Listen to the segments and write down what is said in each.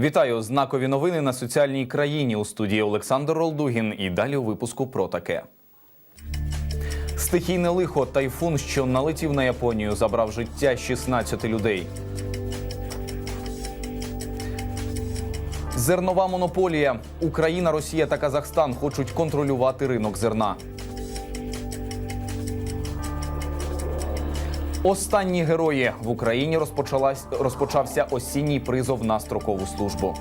Вітаю знакові новини на соціальній країні у студії Олександр Ролдугін. І далі у випуску про таке. Стихійне лихо тайфун, що налетів на Японію, забрав життя 16 людей. Зернова монополія. Україна, Росія та Казахстан хочуть контролювати ринок зерна. Останні герої в Україні розпочалась розпочався осінній призов на строкову службу.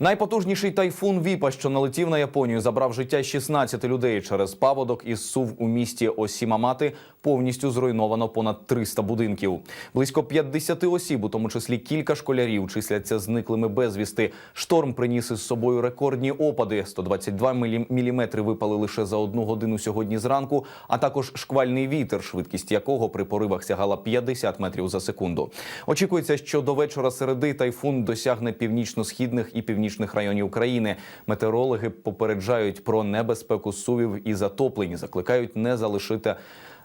Найпотужніший тайфун Віпа, що налетів на Японію, забрав життя 16 людей через паводок із сув у місті Осімамати. Повністю зруйновано понад 300 будинків. Близько 50 осіб, у тому числі кілька школярів, числяться зниклими безвісти. Шторм приніс із собою рекордні опади. 122 мілі- міліметри випали лише за одну годину сьогодні зранку, а також шквальний вітер, швидкість якого при поривах сягала 50 метрів за секунду. Очікується, що до вечора середи тайфун досягне північно-східних і північних районів країни. Метеорологи попереджають про небезпеку сувів і затоплень, закликають не залишити.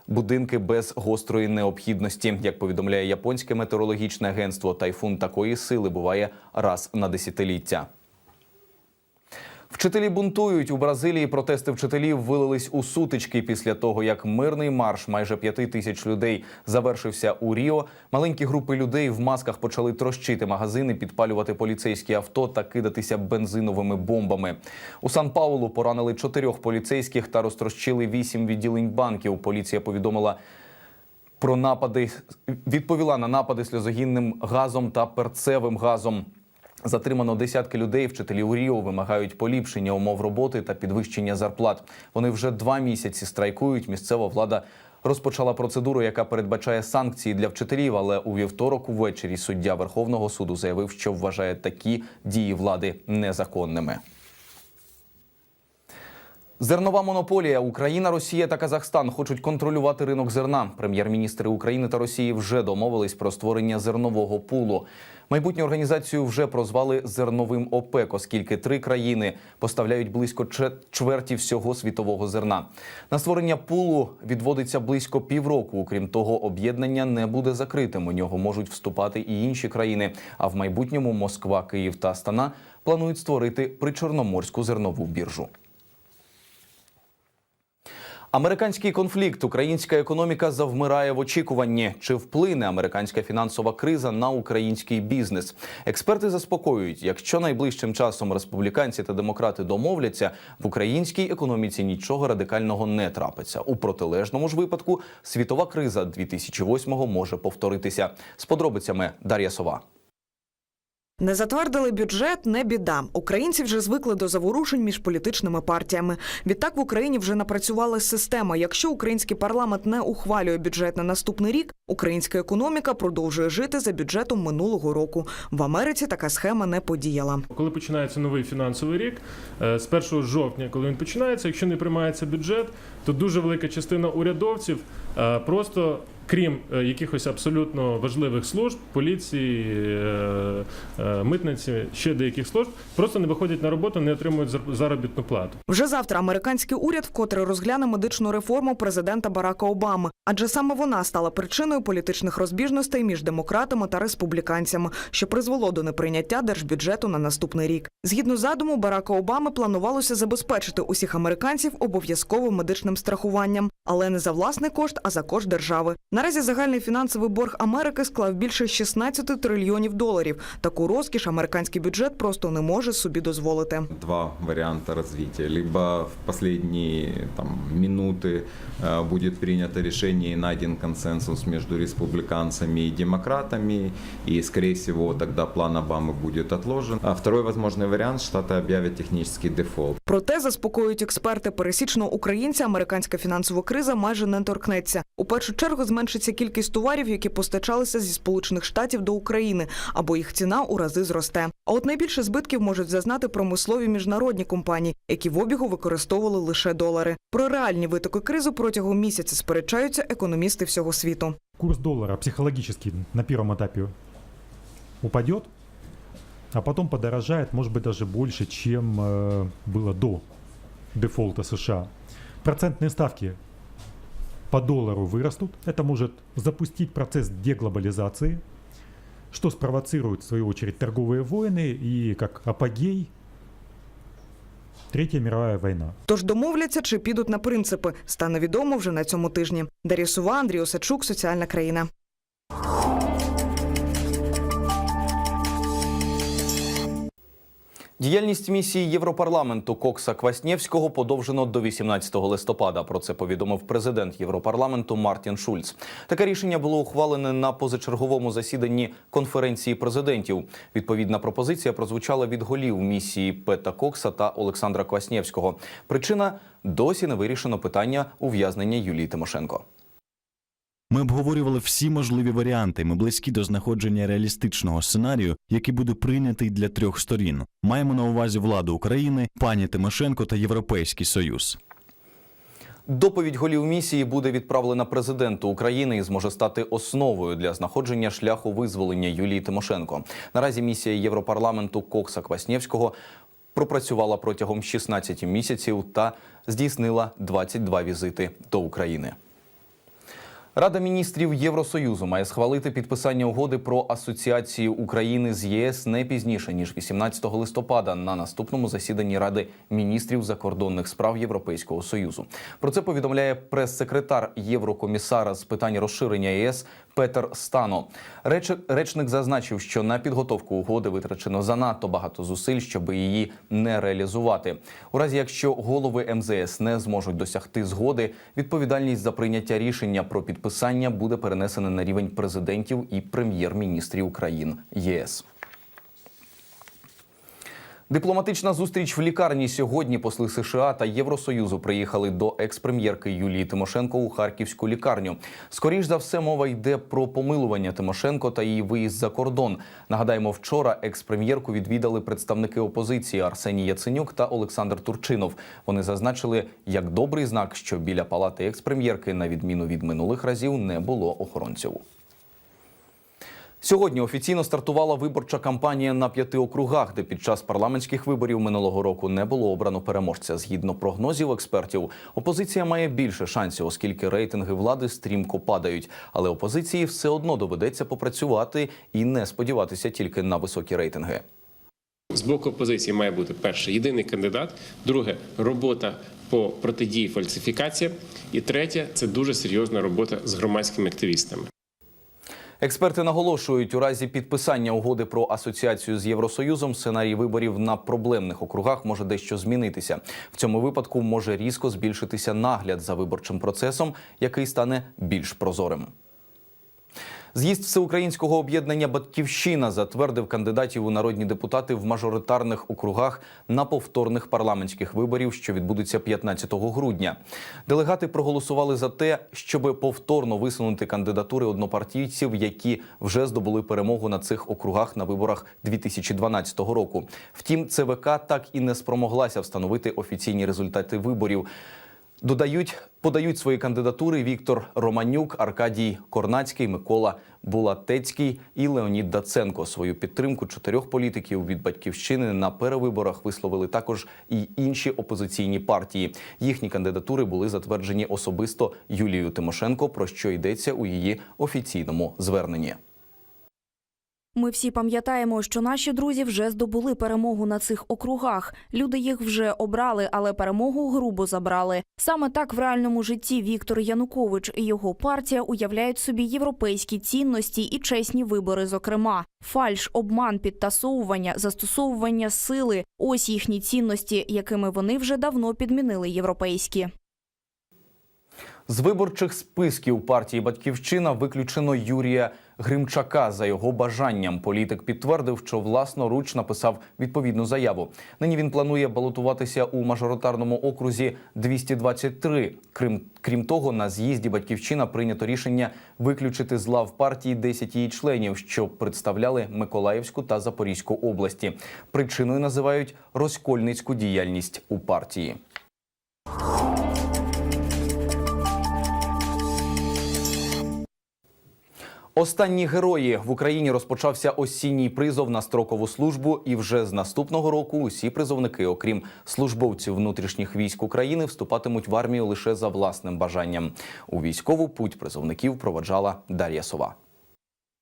Будинки без гострої необхідності, як повідомляє японське метеорологічне агентство, тайфун такої сили буває раз на десятиліття. Вчителі бунтують у Бразилії. Протести вчителів вилились у сутички після того, як мирний марш майже п'яти тисяч людей завершився у Ріо. Маленькі групи людей в масках почали трощити магазини, підпалювати поліцейські авто та кидатися бензиновими бомбами. У Сан Паулу поранили чотирьох поліцейських та розтрощили вісім відділень банків. Поліція повідомила про напади, відповіла на напади сльозогінним газом та перцевим газом. Затримано десятки людей. Вчителі у Ріо вимагають поліпшення умов роботи та підвищення зарплат. Вони вже два місяці страйкують. Місцева влада розпочала процедуру, яка передбачає санкції для вчителів. Але у вівторок увечері суддя Верховного суду заявив, що вважає такі дії влади незаконними. Зернова монополія. Україна, Росія та Казахстан хочуть контролювати ринок зерна. Прем'єр-міністри України та Росії вже домовились про створення зернового пулу. Майбутню організацію вже прозвали зерновим ОПЕК, оскільки три країни поставляють близько чверті всього світового зерна. На створення пулу відводиться близько півроку. Окрім того, об'єднання не буде закритим. У нього можуть вступати і інші країни. А в майбутньому Москва, Київ та Астана планують створити причорноморську зернову біржу. Американський конфлікт, українська економіка завмирає в очікуванні. Чи вплине американська фінансова криза на український бізнес? Експерти заспокоюють, якщо найближчим часом республіканці та демократи домовляться, в українській економіці нічого радикального не трапиться. У протилежному ж випадку світова криза 2008-го може повторитися. З подробицями Дар'я Сова. Не затвердили бюджет, не біда. Українці вже звикли до заворушень між політичними партіями. Відтак в Україні вже напрацювала система. Якщо український парламент не ухвалює бюджет на наступний рік, українська економіка продовжує жити за бюджетом минулого року. В Америці така схема не подіяла. Коли починається новий фінансовий рік, е, з 1 жовтня, коли він починається, якщо не приймається бюджет, то дуже велика частина урядовців е, просто. Крім е, якихось абсолютно важливих служб, поліції, е, е, митниці, ще деяких служб, просто не виходять на роботу, не отримують зар- заробітну плату. Вже завтра американський уряд вкотре розгляне медичну реформу президента Барака Обами, адже саме вона стала причиною політичних розбіжностей між демократами та республіканцями, що призвело до неприйняття держбюджету на наступний рік. Згідно задуму Барака Обами планувалося забезпечити усіх американців обов'язковим медичним страхуванням, але не за власний кошт, а за кошт держави. Наразі загальний фінансовий борг Америки склав більше 16 трильйонів доларів. Таку розкіш американський бюджет просто не може собі дозволити. два варианта развития. Либо в последние там, минуты э, будет принято решение и найден консенсус между республиканцами и демократами, и, скорее всего, тогда план Обамы будет отложен. А второй возможный вариант – Штаты объявят технический дефолт. Проте заспокоюють експерти пересічного українця. Американська фінансова криза майже не торкнеться. У першу чергу зменшиться кількість товарів, які постачалися зі сполучених штатів до України, або їх ціна у рази зросте. А от найбільше збитків можуть зазнати промислові міжнародні компанії, які в обігу використовували лише долари. Про реальні витоки кризи протягом місяця сперечаються економісти всього світу. курс доллара психологически на первом этапе упадет, а потом подорожает, может быть, даже больше, чем э, было до дефолта США. Процентные ставки по доллару вырастут. Это может запустить процесс деглобализации. что спровоцирует, в свою очередь, торговые войны и как апогей Третья мировая война. Тож домовляться чи підуть на принципи, стане відомо вже на цьому тижні. Дар'я Сува, Андрій Осадчук, Соціальна країна. Діяльність місії Європарламенту Кокса Кваснєвського подовжено до 18 листопада. Про це повідомив президент Європарламенту Мартін Шульц. Таке рішення було ухвалене на позачерговому засіданні конференції президентів. Відповідна пропозиція прозвучала від голів місії Пета Кокса та Олександра Кваснєвського. Причина досі не вирішено питання ув'язнення Юлії Тимошенко. Ми обговорювали всі можливі варіанти. Ми близькі до знаходження реалістичного сценарію, який буде прийнятий для трьох сторін. Маємо на увазі владу України, пані Тимошенко та Європейський Союз. Доповідь голів місії буде відправлена президенту України і зможе стати основою для знаходження шляху визволення Юлії Тимошенко. Наразі місія Європарламенту Кокса Кваснєвського пропрацювала протягом 16 місяців та здійснила 22 візити до України. Рада міністрів Євросоюзу має схвалити підписання угоди про асоціацію України з ЄС не пізніше ніж 18 листопада на наступному засіданні Ради міністрів закордонних справ Європейського союзу. Про це повідомляє прес-секретар Єврокомісара з питань розширення ЄС Петер Стано. Реч... Речник зазначив, що на підготовку угоди витрачено занадто багато зусиль, щоб її не реалізувати. У разі якщо голови МЗС не зможуть досягти згоди, відповідальність за прийняття рішення про підписання буде перенесена на рівень президентів і прем'єр-міністрів країн ЄС. Дипломатична зустріч в лікарні сьогодні. Посли США та Євросоюзу приїхали до екс-прем'єрки Юлії Тимошенко у харківську лікарню. Скоріш за все, мова йде про помилування Тимошенко та її виїзд за кордон. Нагадаємо, вчора екс-прем'єрку відвідали представники опозиції Арсеній Яценюк та Олександр Турчинов. Вони зазначили, як добрий знак, що біля палати екс-прем'єрки, на відміну від минулих разів, не було охоронців. Сьогодні офіційно стартувала виборча кампанія на п'яти округах, де під час парламентських виборів минулого року не було обрано переможця. Згідно прогнозів експертів, опозиція має більше шансів, оскільки рейтинги влади стрімко падають. Але опозиції все одно доведеться попрацювати і не сподіватися тільки на високі рейтинги. З боку опозиції має бути перше єдиний кандидат, друге робота по протидії фальсифікаціям, і третє це дуже серйозна робота з громадськими активістами. Експерти наголошують, у разі підписання угоди про асоціацію з Євросоюзом сценарій виборів на проблемних округах може дещо змінитися. В цьому випадку може різко збільшитися нагляд за виборчим процесом, який стане більш прозорим. З'їзд всеукраїнського об'єднання Батьківщина затвердив кандидатів у народні депутати в мажоритарних округах на повторних парламентських виборів, що відбудуться 15 грудня. Делегати проголосували за те, щоб повторно висунути кандидатури однопартійців, які вже здобули перемогу на цих округах на виборах 2012 року. Втім, ЦВК так і не спромоглася встановити офіційні результати виборів. Додають, подають свої кандидатури Віктор Романюк, Аркадій Корнацький, Микола Булатецький і Леонід Даценко. Свою підтримку чотирьох політиків від батьківщини на перевиборах висловили також і інші опозиційні партії. Їхні кандидатури були затверджені особисто Юлією Тимошенко, про що йдеться у її офіційному зверненні. Ми всі пам'ятаємо, що наші друзі вже здобули перемогу на цих округах. Люди їх вже обрали, але перемогу грубо забрали. Саме так в реальному житті Віктор Янукович і його партія уявляють собі європейські цінності і чесні вибори. Зокрема, фальш, обман, підтасовування, застосовування сили ось їхні цінності, якими вони вже давно підмінили європейські. З виборчих списків партії Батьківщина виключено Юрія Гримчака. За його бажанням політик підтвердив, що власноруч написав відповідну заяву. Нині він планує балотуватися у мажоритарному окрузі 223. Крім крім того, на з'їзді Батьківщина прийнято рішення виключити з лав партії 10 її членів, що представляли Миколаївську та Запорізьку області. Причиною називають розкольницьку діяльність у партії. Останні герої в Україні розпочався осінній призов на строкову службу, і вже з наступного року усі призовники, окрім службовців внутрішніх військ України, вступатимуть в армію лише за власним бажанням. У військову путь призовників проведжала Дар'я Сова.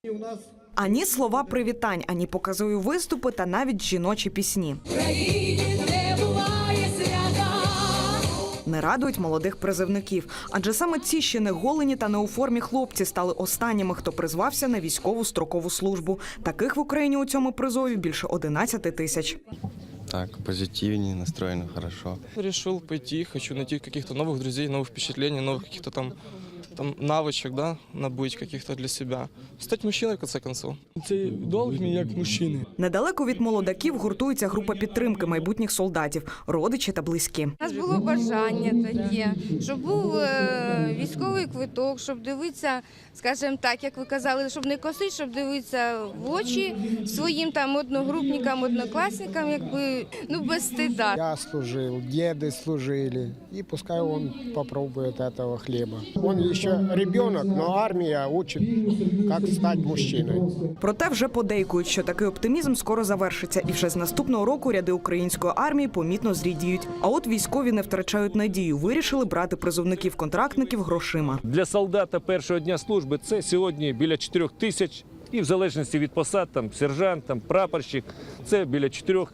У нас Ані слова привітань, ані показові виступи та навіть жіночі пісні. Не радують молодих призивників, адже саме ці ще не голені та не у формі хлопці стали останніми, хто призвався на військову строкову службу. Таких в Україні у цьому призові більше 11 тисяч. Так, позитивнее, настроено хорошо. Решил пойти, хочу найти каких-то новых друзей, новых впечатлений, новых каких-то там, там навычек, да, набыть каких-то для себя. Стать мужчиной, в конце концов. Цей долг мені як мужчини. Недалеко від молодаків гуртується група підтримки майбутніх солдатів, родичі та близькі. У нас було бажання таке, щоб був е, військовий квиток, щоб дивитися, скажімо так, як ви казали, щоб не косить, щоб дивитися в очі своїм там одногрупникам, однокласникам, якби ну без стида. Я служил, деды служили, и пускай он попробует этого хлеба. Он еще ребенок, но армия учит, как стать мужчиной. Проте вже подейкують, що такий оптимізм скоро завершиться, і вже з наступного року ряди української армії помітно зрідіють. А от військові не втрачають надію. Вирішили брати призовників-контрактників грошима. Для солдата першого дня служби це сьогодні біля 4 тисяч, і в залежності від посад, там сержант, там прапорщик, це біля 4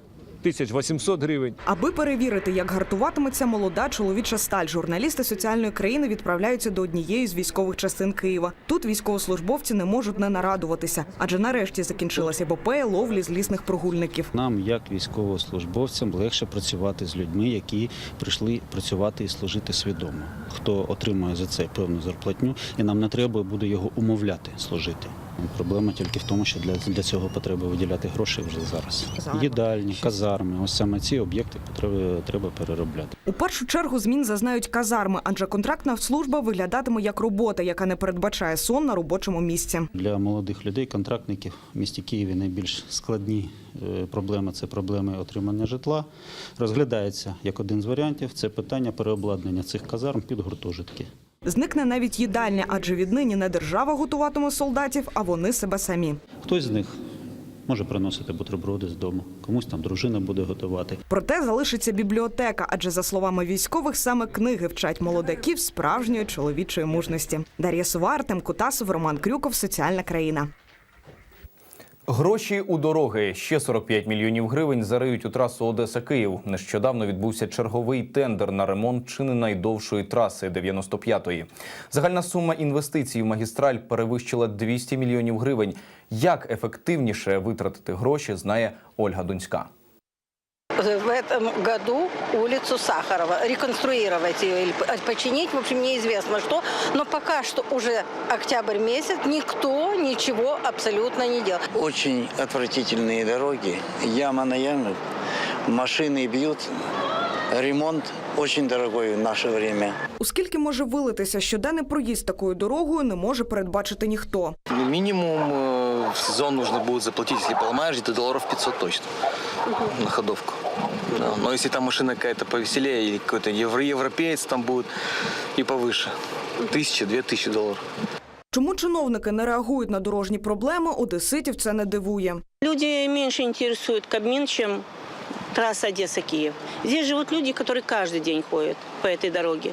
тисяч 800 гривень. Аби перевірити, як гартуватиметься молода чоловіча сталь, журналісти соціальної країни відправляються до однієї з військових частин Києва. Тут військовослужбовці не можуть не нарадуватися, адже нарешті закінчилася епопея ловлі злісних прогульників. Нам, як військовослужбовцям, легше працювати з людьми, які прийшли працювати і служити свідомо. Хто отримує за це певну зарплатню, і нам не треба буде його умовляти служити. Проблема тільки в тому, що для, для цього потреба виділяти гроші вже зараз. Їдальні, казарми, ось саме ці об'єкти потреби треба переробляти. У першу чергу змін зазнають казарми, адже контрактна служба виглядатиме як робота, яка не передбачає сон на робочому місці. Для молодих людей, контрактників в місті Києві найбільш складні е, проблеми це проблеми отримання житла. Розглядається як один з варіантів це питання переобладнання цих казарм під гуртожитки. Зникне навіть їдальня, адже віднині не держава готуватиме солдатів, а вони себе самі. Хтось з них може приносити бутерброди з дому, комусь там дружина буде готувати. Проте залишиться бібліотека, адже за словами військових, саме книги вчать молодиків справжньої чоловічої мужності. Дар'я Сува, Артем Кутасов, Роман Крюков. Соціальна країна. Гроші у дороги ще 45 мільйонів гривень зариють у трасу Одеса Київ. Нещодавно відбувся черговий тендер на ремонт чи не найдовшої траси 95-ї. Загальна сума інвестицій в магістраль перевищила 200 мільйонів гривень. Як ефективніше витратити гроші, знає Ольга Дунська В этом году улицу Сахарова реконструировать ее или починить, в общем, неизвестно что. Но пока что уже октябрь месяц, никто ничего абсолютно не делал. Очень отвратительные дороги, яма на яму, машины бьют. Ремонт очень дорогой в наше время. У скільки може вилитися щоденний проїзд такою дорогою, не може передбачити ніхто. Минимум э, в сезон нужно будет заплатить, если поломаешь, где-то долларов 500 точно на ходовку. Да. Но если там машина какая-то повеселее или какой-то евро европеец там будет и повыше, тысяча, две тысячи долларов. Чому чиновники не реагують на дорожні проблеми, одеситів це не дивує. Люди меньше интересуют Кабмин, чем трасса Одесса-Киев. Здесь живут люди, которые каждый день ходят по этой дороге.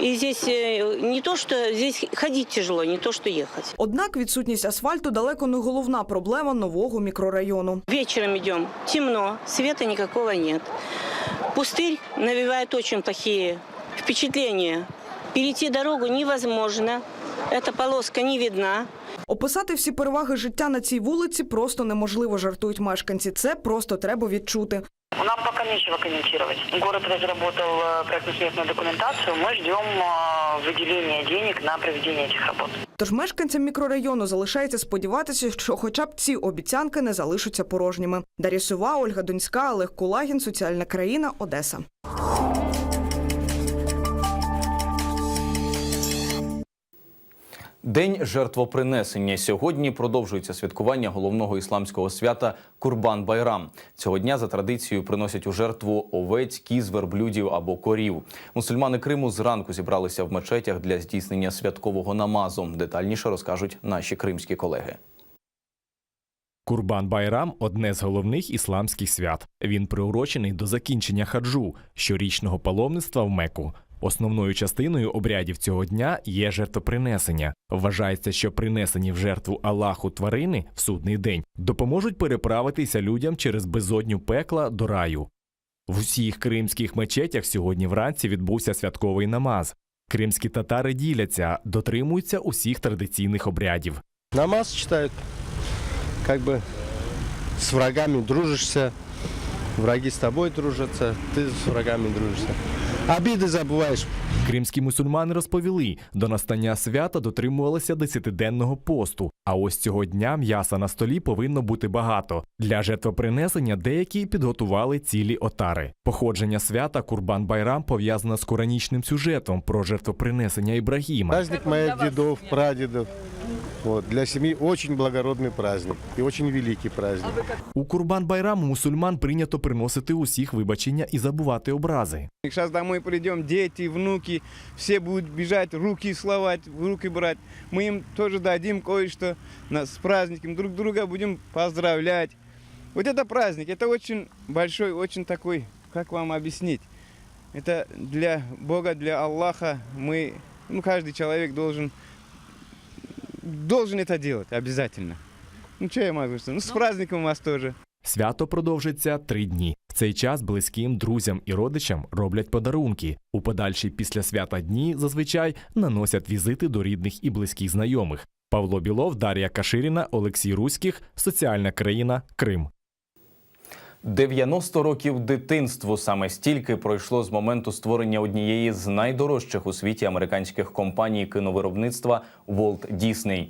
И здесь э, не то, что здесь ходить тяжело, не то, что ехать. Однак відсутність асфальту далеко не головна проблема нового мікрорайону. Вечером идем, темно, света никакого нет. Пустырь навевает очень плохие впечатления. Перейти дорогу невозможно, эта полоска не видна. Описати всі переваги життя на цій вулиці просто неможливо, жартують мешканці. Це просто треба відчути. Нам пока нечего комментировать. Город разработал э, проектно-сметную документацию. Мы ждем э, выделения денег на проведение этих работ. Тож мешканцям мікрорайону залишається сподіватися, що хоча б ці обіцянки не залишаться порожніми. Дар'я Сова, Ольга Донська, Олег Кулагін, Соціальна країна, Одеса. День жертвопринесення сьогодні продовжується святкування головного ісламського свята Курбан Байрам. Цього дня за традицією приносять у жертву овець, кіз, верблюдів або корів. Мусульмани Криму зранку зібралися в мечетях для здійснення святкового намазу. Детальніше розкажуть наші кримські колеги. Курбан Байрам одне з головних ісламських свят. Він приурочений до закінчення хаджу щорічного паломництва в Меку. Основною частиною обрядів цього дня є жертвопринесення. Вважається, що принесені в жертву Аллаху тварини в судний день допоможуть переправитися людям через безодню пекла до раю. В усіх кримських мечетях сьогодні вранці відбувся святковий намаз. Кримські татари діляться, дотримуються усіх традиційних обрядів. Намаз читают, как бы с врагами дружишься, враги с тобой дружатся, ты с врагами дружишься. Обиды забываешь. Кримські мусульмани розповіли, до настання свята дотримувалися десятиденного посту. А ось цього дня м'яса на столі повинно бути багато. Для жертвопринесення деякі підготували цілі отари. Походження свята Курбан Байрам пов'язано з коранічним сюжетом про жертвопринесення Ібрагіма. Праздник моих дедов, прадедов. Вот, для семьи очень благородный праздник и очень великий праздник. У Курбан Байрам у мусульман прийнято приносити усіх вибачення і забувати образи. Сейчас домой придем, дети, внуки, все будут бежать, руки целовать, руки брать. Мы им тоже дадим кое-что на- с праздником, друг друга будем поздравлять. Вот это праздник, это очень большой, очень такой, как вам объяснить? Это для Бога, для Аллаха мы, ну, каждый человек должен, должен это делать обязательно. Ну, что я могу сказать? Ну, с праздником вас тоже. Свято продовжиться три дні. В цей час близьким, друзям і родичам роблять подарунки. У подальші після свята дні зазвичай наносять візити до рідних і близьких знайомих. Павло Білов, Дар'я Каширіна, Олексій Руських, Соціальна країна, Крим. 90 років дитинству саме стільки пройшло з моменту створення однієї з найдорожчих у світі американських компаній кіновиробництва Walt Disney.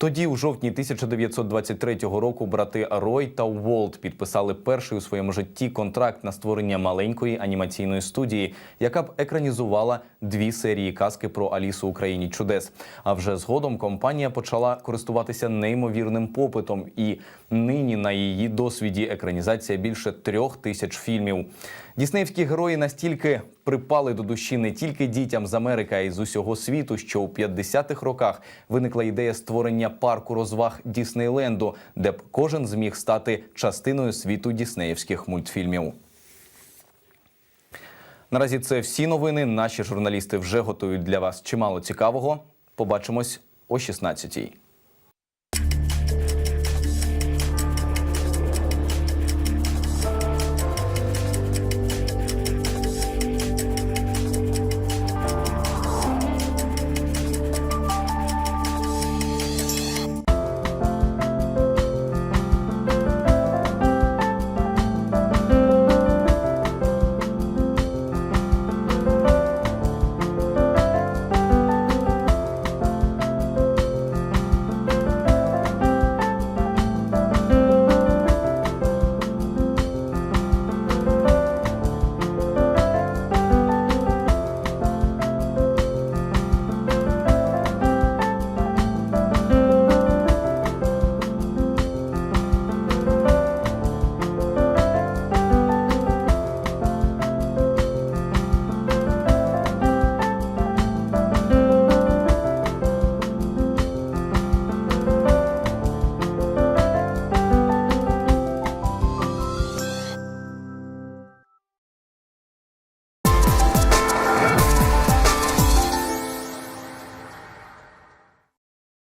Тоді, у жовтні 1923 року, брати Рой та Уолт підписали перший у своєму житті контракт на створення маленької анімаційної студії, яка б екранізувала дві серії казки про Алісу у країні чудес. А вже згодом компанія почала користуватися неймовірним попитом, і нині на її досвіді екранізація більше трьох тисяч фільмів. Діснеївські герої настільки припали до душі не тільки дітям з Америки, а й з усього світу, що у 50-х роках виникла ідея створення парку розваг Діснейленду, де б кожен зміг стати частиною світу діснеївських мультфільмів. Наразі це всі новини. Наші журналісти вже готують для вас чимало цікавого. Побачимось о 16-й.